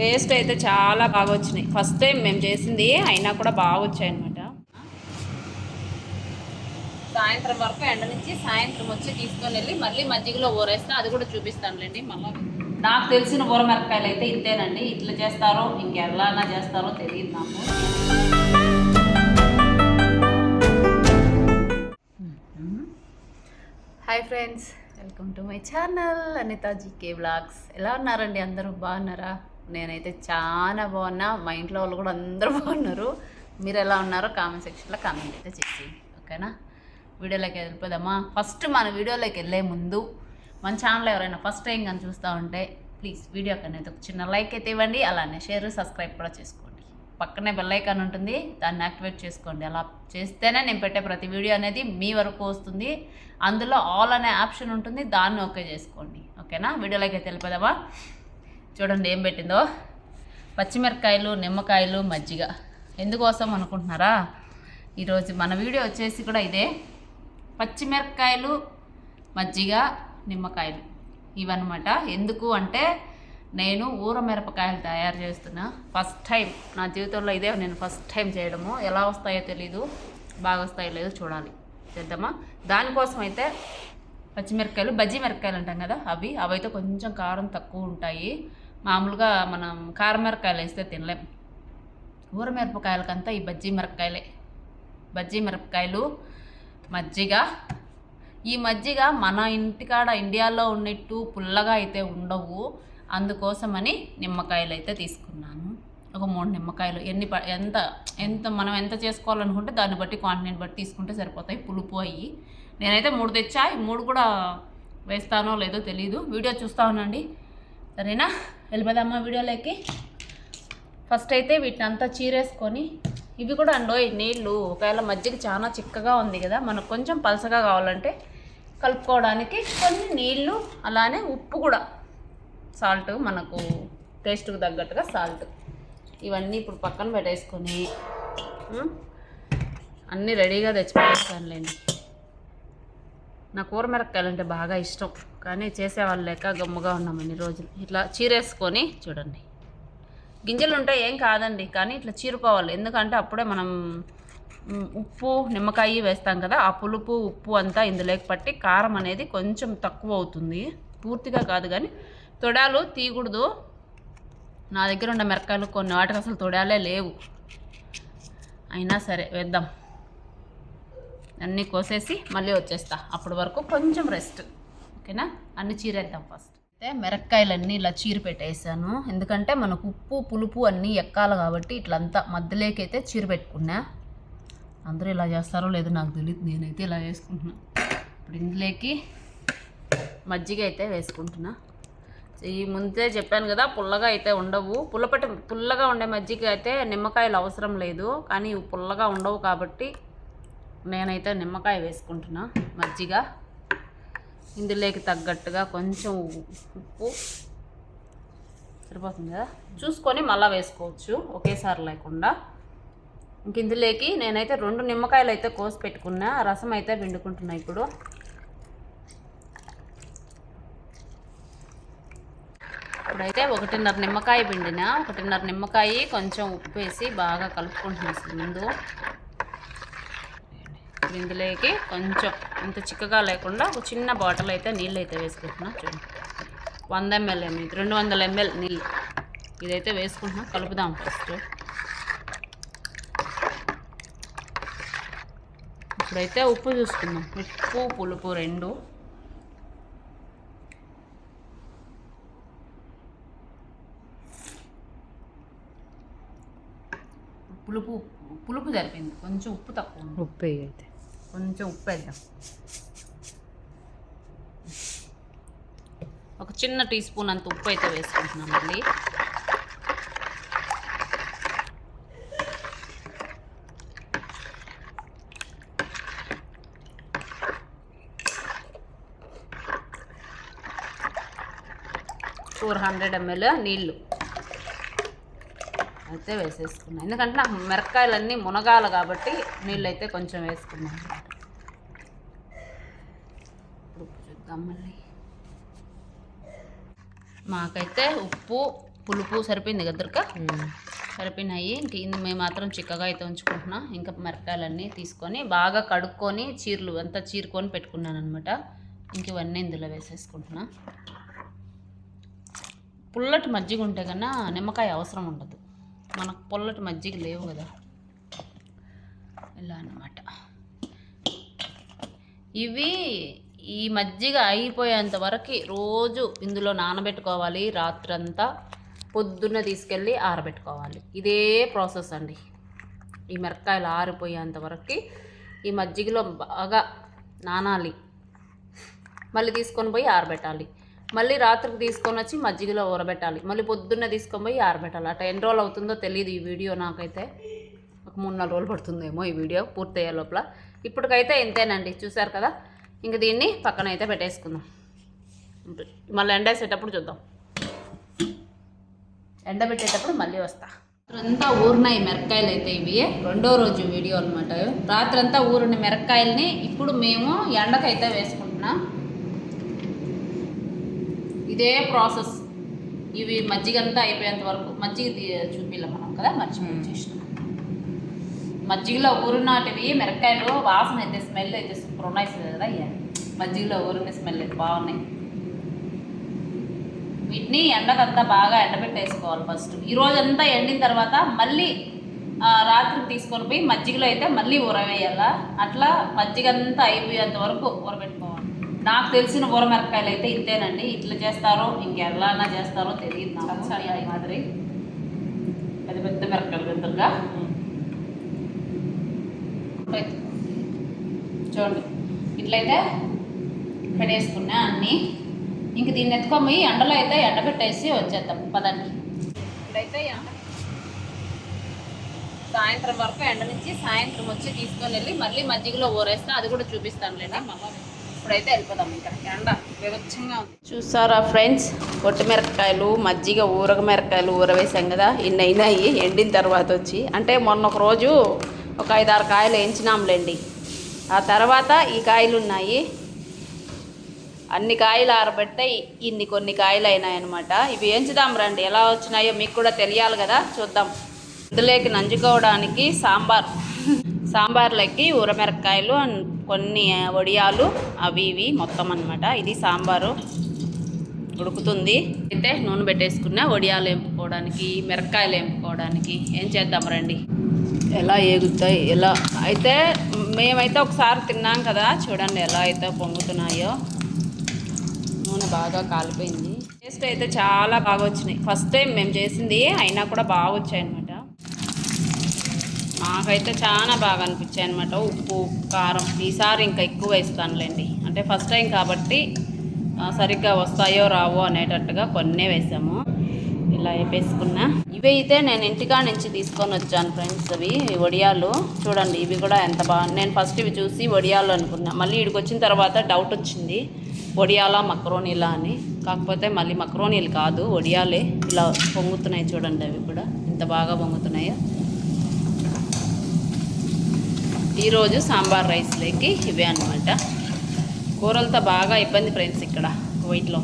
Taste అయితే చాలా బాగా వచ్చినాయి. ఫస్ట్ టైం మేము చేసింది అయినా కూడా బాగా వచ్చాయి అనమాట సాయంత్రం వరకు ఎండ నుంచి సాయంత్రం వచ్చి తీసుకొని వెళ్ళి మళ్ళీ మజ్జిగలో ఊరేస్తే అది కూడా చూపిస్తానులేండి. మళ్ళీ నాకు తెలిసిన ఊరమిరపకాయలు అయితే ఇంతేనండి. ఇట్లా చేస్తారో ఇంకెలా చేస్తారో తెలియదు నాకు. Hi friends welcome to my channel Anitaji K blogs ఎలా ఉన్నారండి అందరూ? బాగున్నారా? నేనైతే చాలా బాగున్నా. మా ఇంట్లో వాళ్ళు కూడా అందరూ బాగున్నారు. మీరు ఎలా ఉన్నారో కామెంట్ సెక్షన్లో కామెంట్ అయితే చేసి ఓకేనా? వీడియోలోకి వెళ్ళిపోదామా? ఫస్ట్ మన వీడియోలోకి వెళ్ళే ముందు మన ఛానల్ ఎవరైనా ఫస్ట్ టైం కానీ చూస్తూ ఉంటే ప్లీజ్ వీడియో అనేది ఒక చిన్న లైక్ అయితే ఇవ్వండి. అలానే షేర్ సబ్స్క్రైబ్ కూడా చేసుకోండి. పక్కనే బెల్ ఐకాన్ ఉంటుంది. దాన్ని యాక్టివేట్ చేసుకోండి. అలా చేస్తేనే నేను పెట్టే ప్రతి వీడియో అనేది మీ వరకు వస్తుంది. అందులో ఆల్ అనే ఆప్షన్ ఉంటుంది. దాన్ని ఓకే చేసుకోండి. ఓకేనా? వీడియోలోకి అయితే వెళ్ళిపోదామా? చూడండి ఏం పెట్టిందో? పచ్చిమిరపకాయలు నిమ్మకాయలు మజ్జిగ. ఎందుకోసం అనుకుంటున్నారా? ఈరోజు మన వీడియో వచ్చేసి కూడా ఇదే. పచ్చిమిరపకాయలు మజ్జిగ నిమ్మకాయలు. ఇవన్నమాట. ఎందుకు అంటే నేను ఊర మిరపకాయలు తయారు చేస్తున్నా. First time. నా జీవితంలో ఇదే నేను ఫస్ట్ టైం చేయడము. ఎలా వస్తాయో తెలీదు. బాగా వస్తాయో లేదో చూడాలి. చేద్దామా? దానికోసం అయితే పచ్చిమిరపకాయలు బజ్జీ మిరపకాయలు అంటాం కదా అవి. అవైతే కొంచెం కారం తక్కువ ఉంటాయి. మామూలుగా మనం కారమిరకాయలు వేస్తే తినలేం. ఊర మిరపకాయలకంతా ఈ బజ్జీ మిరపకాయలే. బజ్జీ మిరపకాయలు మజ్జిగ. ఈ మజ్జిగ మన ఇంటికాడ ఇండియాలో ఉన్నట్టు పుల్లగా అయితే ఉండవు. అందుకోసమని నిమ్మకాయలు అయితే తీసుకున్నాను. ఒక మూడు నిమ్మకాయలు. ఎన్ని ఎంత ఎంత మనం ఎంత చేసుకోవాలనుకుంటే దాన్ని బట్టి క్వాంటిటీని బట్టి తీసుకుంటే సరిపోతాయి. పులుపు అయ్యి. నేనైతే మూడు తెచ్చా. ఈ మూడు కూడా వేస్తానో లేదో తెలియదు వీడియో చూస్తా ఉండండి. సరేనా? వెళ్ళిపోదామా వీడియోలోకి? ఫస్ట్ అయితే వీటిని అంతా చీరేసుకొని ఇవి కూడా అండోయ్ నీళ్ళు ఒకవేళ మజ్జిగ చాలా చిక్కగా ఉంది కదా మనకు కొంచెం పలసగా కావాలంటే కలుపుకోవడానికి కొన్ని నీళ్ళు అలానే ఉప్పు కూడా. సాల్ట్ మనకు టేస్ట్కు తగ్గట్టుగా సాల్ట్ ఇవన్నీ ఇప్పుడు పక్కన పెట్టేసుకొని అన్నీ రెడీగా తెచ్చి పెట్టేస్తానులేండి నా కూర మిరపకాయలు అంటే బాగా ఇష్టం. కానీ చేసేవాళ్ళు లేక గమ్ముగా ఉన్నాం అన్ని రోజులు. ఇట్లా చీరేసుకొని చూడండి. గింజలు ఉంటే ఏం కాదండి కానీ ఇట్లా చీరుకోవాలి. ఎందుకంటే అప్పుడే మనం ఉప్పు నిమ్మకాయ వేస్తాం కదా ఆ పులుపు ఉప్పు అంతా ఇందులోకి పట్టి కారం అనేది కొంచెం తక్కువ అవుతుంది. పూర్తిగా కాదు కానీ తొడాలు తీయకూడదు. నా దగ్గర ఉన్న మిరకాయలు కొన్ని వాటికి అసలు తొడాలే లేవు. అయినా సరే వేద్దాం. అన్నీ కోసేసి మళ్ళీ వచ్చేస్తా. అప్పటి వరకు కొంచెం రెస్ట్ ఓకేనా? అన్ని చీరేద్దాం ఫస్ట్. అయితే మిరక్కాయలన్నీ ఇలా చీర పెట్టేసాను ఎందుకంటే మనకు ఉప్పు పులుపు అన్నీ ఎక్కాలి కాబట్టి ఇట్లంతా మధ్యలోకి అయితే చీర పెట్టుకున్నా అందరూ ఇలా చేస్తారో లేదో నాకు తెలియదు నేనైతే ఇలా వేసుకుంటున్నా. ఇప్పుడు ఇందులోకి మజ్జిగ అయితే వేసుకుంటున్నా. ఈ ముందే చెప్పాను కదా పుల్లగా అయితే ఉండవు. పుల్లపట్టి పుల్లగా ఉండే మజ్జిగ అయితే నిమ్మకాయలు అవసరం లేదు. కానీ పుల్లగా ఉండవు కాబట్టి నేనైతే నిమ్మకాయ వేసుకుంటున్నా మజ్జిగ. ఇందులోకి తగ్గట్టుగా కొంచెం ఉప్పు సరిపోతుంది కదా? చూసుకొని మళ్ళీ వేసుకోవచ్చు ఒకేసారి లేకుండా. ఇంక ఇందులోకి నేనైతే రెండు నిమ్మకాయలు అయితే కోసి పెట్టుకున్నా రసం అయితే పిండుకుంటున్నా ఇప్పుడు. ఇప్పుడైతే ఒకటిన్నర నిమ్మకాయ పిండిన ఒకటిన్నర నిమ్మకాయ కొంచెం ఉప్పు వేసి బాగా కలుపుకుంటున్నాను ముందు. ఇప్పుడు ఇందులోకి కొంచెం ఇంత చిక్కగా లేకుండా ఒక చిన్న బాటిల్ అయితే నీళ్ళు అయితే వేసుకుంటున్నా చూడండి. వంద ఎంఎల్ ఏమి రెండు వందల ఎంఎల్ నీళ్ళు. ఇదైతే వేసుకుంటున్నా కలుపుదాం ఫస్ట్ ఇప్పుడైతే ఉప్పు చూసుకుందాం. ఉప్పు పులుపు రెండు. పులుపు పులుపు జరిపింది కొంచెం ఉప్పు తక్కువ ఉప్పు అయితే. కొంచెం ఉప్పు వేద్దాం ఒక చిన్న టీ స్పూన్ అంత ఉప్పు అయితే వేసుకుంటున్నాం మళ్ళీ. ఫోర్ హండ్రెడ్ ఎంఎల్ నీళ్ళు. అయితే వేసేసుకున్నాను ఎందుకంటే నాకు మిరపకాయలన్నీ మునగాలి కాబట్టి నీళ్ళు అయితే కొంచెం వేసుకున్నాను ఉప్పు చూద్దాం మళ్ళీ. మాకైతే ఉప్పు పులుపు సరిపోయింది కదరక సరిపోయినాయి. ఇంక ఇందు మేము మాత్రం చిక్కగా అయితే ఉంచుకుంటున్నాం. ఇంకా మిరపకాయలన్నీ తీసుకొని బాగా కడుక్కొని చీరలు అంతా చీరుకొని పెట్టుకున్నాను అనమాట ఇంక ఇవన్నీ ఇందులో వేసేసుకుంటున్నా. పుల్లటి మజ్జిగ ఉంటే కన్నా నిమ్మకాయ అవసరం ఉండదు. మనకు పుల్లటి మజ్జిగ లేవు కదా. ఇలా అన్నమాట. ఇవి ఈ మజ్జిగ అయిపోయేంత వరకు రోజు ఇందులో నానబెట్టుకోవాలి. రాత్రంతా పొద్దున్న తీసుకెళ్ళి ఆరబెట్టుకోవాలి. ఇదే ప్రాసెస్ అండి. ఈ మిరపకాయలు ఆరిపోయేంత వరకు ఈ మజ్జిగలో బాగా నానాలి. మళ్ళీ తీసుకొని పోయి ఆరబెట్టాలి. మళ్ళీ రాత్రికి తీసుకొని వచ్చి మజ్జిగలో ఊరబెట్టాలి. మళ్ళీ పొద్దున్న తీసుకొని పోయి ఆరబెట్టాలి. అట్లా ఎన్ని రోజులు అవుతుందో తెలియదు ఈ వీడియో నాకైతే. ఒక మూడు నాలుగు రోజులు పడుతుందేమో ఈ వీడియో పూర్తయ్యే లోపల. ఇప్పటికైతే ఇంతేనండి. చూసారు కదా? ఇంక దీన్ని పక్కన అయితే పెట్టేసుకుందాం మళ్ళీ ఎండేసేటప్పుడు చూద్దాం. ఎండబెట్టేటప్పుడు మళ్ళీ వస్తా. రాత్రంతా ఊరినాయి మిరపకాయలు అయితే ఇవి. రెండో రోజు వీడియో అనమాట రాత్రంతా ఊరిన మిరపకాయల్ని ఇప్పుడు మేము ఎండకైతే వేసుకుంటున్నాం. ఇదే ప్రాసెస్. ఇవి మజ్జిగంతా అయిపోయేంత వరకు మజ్జిగ చూపిల్ల మనం కదా మర్చిపోయి చేసినాం మజ్జిగలో ఊరినాటివి మిరపకాయలు వాసన అయితే స్మెల్ అయితే సూపర్ ఉన్నాయి కదా అయ్యా మజ్జిగలో ఊరిన స్మెల్ అయితే బాగున్నాయి. వీటిని ఎండకంతా బాగా ఎండబెట్టేసుకోవాలి ఫస్ట్. ఈ రోజంతా ఎండిన తర్వాత మళ్ళీ రాత్రికి తీసుకొని పోయి మజ్జిగలో అయితే మళ్ళీ ఊరవేయాల? అట్లా మజ్జిగ అంతా అయిపోయేంత వరకు ఊరబెట్టుకోవాలి. నాకు తెలిసిన ఊరమిరపకాయలు అయితే ఇంతేనండి. ఇట్లా చేస్తారో ఇంకెలానా చేస్తారో తెలియదు నాకు. మాదిరి. పెద్ద పెద్ద మిరపకాయలు పెద్దగా చూడండి. ఇట్లయితే పెట్టేసుకున్నా అన్నీ. ఇంక దీన్ని ఎత్తుకొని ఎండలో అయితే ఎండబెట్టేసి వచ్చేద్దాం. పదండి. ఇప్పుడైతే ఎండ. సాయంత్రం వరకు ఎండ నుంచి సాయంత్రం వచ్చి తీసుకొని వెళ్ళి మళ్ళీ మజ్జిగలో ఊరేస్తా. అది కూడా చూపిస్తానులేండి. మళ్ళీ ఇప్పుడైతే వెళ్ళిపోదాం ఇంకా ఎండ వివచ్చంగా ఉంది. చూసారా ఫ్రెండ్స్? పొట్టి మిరపకాయలు మజ్జిగ ఊరగ మిరపకాయలు ఊరవేసాం కదా. ఇన్ని అయినాయి ఎండిన తర్వాత వచ్చి. అంటే మొన్న ఒక రోజు ఒక ఐదారు కాయలు వేయించినాంలేండి. ఆ తర్వాత ఈ కాయలు ఉన్నాయి. అన్ని కాయలు ఆరబెట్టే ఇన్ని కొన్ని కాయలు అయినాయి అనమాట ఇవి ఎంచుదాం రండి. ఎలా వచ్చినాయో మీకు కూడా తెలియాలి కదా. చూద్దాం. ఇందులోకి నంజుకోవడానికి సాంబార్. సాంబార్లోకి ఊరమిరపకాయలు అండ్ కొన్ని వడియాలు అవి ఇవి మొత్తం అనమాట ఇది సాంబారు ఉడుకుతుంది. అయితే నూనె పెట్టేసుకున్న వడియాలు వేపుకోవడానికి మిరపకాయలు వేపుకోవడానికి ఏం చేద్దాం రండి? ఎలా ఏగుతాయి? ఎలా? అయితే మేమైతే ఒకసారి తిన్నాం కదా చూడండి ఎలా అయితే పొంగుతున్నాయో. నూనె బాగా కాలిపోయింది. టేస్ట్ అయితే చాలా బాగా వచ్చినాయి. ఫస్ట్ టైం మేము చేసింది అయినా కూడా బాగా వచ్చాయి నాకైతే చాలా బాగా అనిపించాయి అనమాట ఉప్పు కారం ఈసారి ఇంకా ఎక్కువ వేస్తానులేండి. అంటే ఫస్ట్ టైం కాబట్టి సరిగ్గా వస్తాయో రావో అనేటట్టుగా కొన్నే వేసాము. ఇలా వేపేసుకున్నా. ఇవి అయితే నేను ఇంటికాడ నుంచి తీసుకొని వచ్చాను ఫ్రెండ్స్ అవి వడియాలు. చూడండి ఇవి కూడా ఎంత బాగా నేను ఫస్ట్ ఇవి చూసి వడియాలు అనుకున్నా. మళ్ళీ ఇక్కడికి వచ్చిన తర్వాత డౌట్ వచ్చింది వడియాలా మక్రోనీలా అని. కాకపోతే మళ్ళీ మక్రోనీలు కాదు వడియాలే ఇలా పొంగుతున్నాయి చూడండి అవి కూడా. ఎంత బాగా పొంగుతున్నాయో. ఈరోజు సాంబార్ రైస్లోకి ఇవే అనమాట కూరలతో బాగా ఇబ్బంది ఫ్రెండ్స్ ఇక్కడ వైట్లో